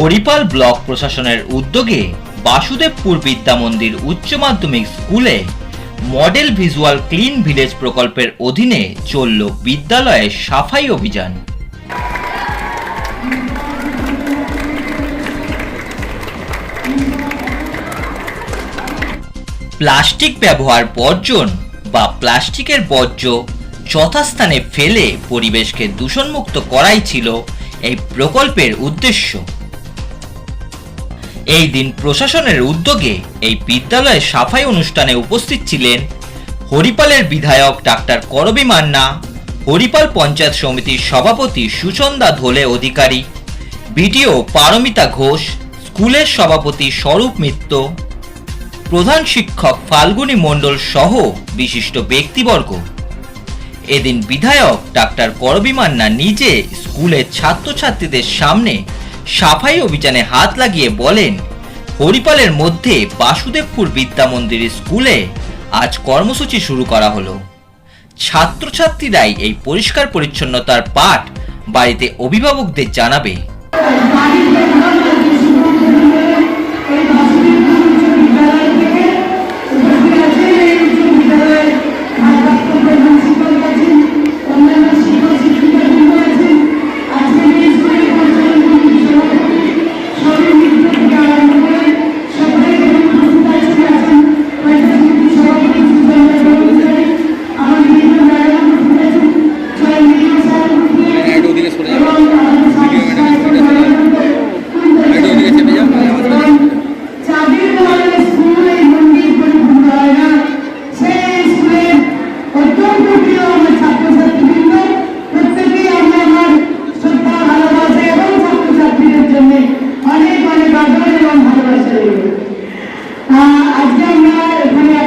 Haripal block প্রশাসনের উদ্যোগে বাসুদেবপুর বিদ্যা মন্দির উচ্চ মাধ্যমিক স্কুলে মডেল ভিজুয়াল ক্লিন ভিলেজ প্রকল্পের অধীনে চলল বিদ্যালয়ে সাফাই অভিযান। প্লাস্টিক ব্যবহার বর্জন বা প্লাস্টিকের বর্জ্য যথাস্থানে ফেলে পরিবেশকে দূষণমুক্ত করাই ছিল এই প্রকল্পের উদ্দেশ্য। এই দিন প্রশাসনের উদ্যোগে এই বিদ্যালয়ে সাফাই অনুষ্ঠানে উপস্থিত ছিলেন হরিপালের বিধায়ক ডাক্তার করবী মান্না, হরিপাল পঞ্চায়েত সমিতির সভাপতি সুচন্দা ধোলে অধিকারী, বিডিও পারমিতা ঘোষ, স্কুলের সভাপতি স্বরূপ মিত্র প্রধান শিক্ষক ফাল্গুনী মণ্ডল সহ বিশিষ্ট ব্যক্তিবর্গ। এদিন বিধায়ক ডাক্তার করবী মান্না নিজে স্কুলের ছাত্রছাত্রীদের সামনে সাফাই অভিযানে হাত লাগিয়ে বলেন, হরিপালের মধ্যে বাসুদেবপুর বিদ্যা মন্দির স্কুলে আজ কর্মসূচি শুরু করা হলো। ছাত্রছাত্রীরাই এই পরিষ্কার পরিচ্ছন্নতার পাঠ বাড়িতে অভিভাবকদের জানাবে। আজকে আমরা এখানে